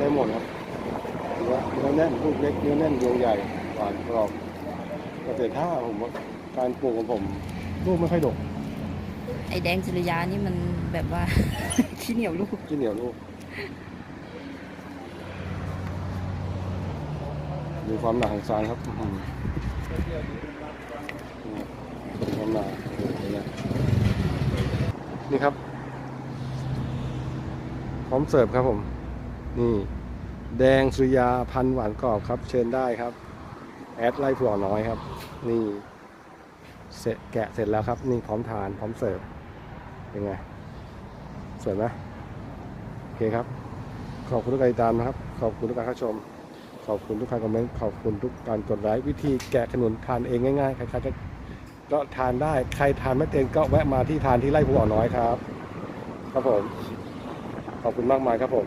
ได้หมดครับเนื้อเนื้อแน่นลูกเล็กเนื้อแน่นดวงใหญ่หวานกรอบเกษตรท่าผมว่าการปลูกของผมลูกไม่ค่อยดก ไอแดงสุริยานี่มันแบบว่า ขี้เหนียวลูกที่เหนียวลูก ดูความหนาของซานครับอื้อหือนี่ความหนาโอ้โหเป็นไงนี่ครับ พร้อมเสิร์ฟครับผม นี่แดงสุยาพันหวานกรอบครับ เชิญได้ครับ แอดไล่ผัวน้อยครับ นี่เสร็จแกะเสร็จแล้วครับ นี่พร้อมทานพร้อมเสิร์ฟเป็นไงสวยไหมโอเคครับ ขอบคุณทุกการติดตามนะครับ ขอบคุณทุกการเข้าชม ขอบคุณทุกการคอมเมนต์ขอบคุณทุกการกดไลค์วิธีแกะขนุนทานเองง่ายๆใครๆก็ก็ทานได้ใครทานไม่เป็นก็แวะมาที่ทานที่ไร่ผัวน้อยครับ ครับผม ขอบคุณมากมายครับผม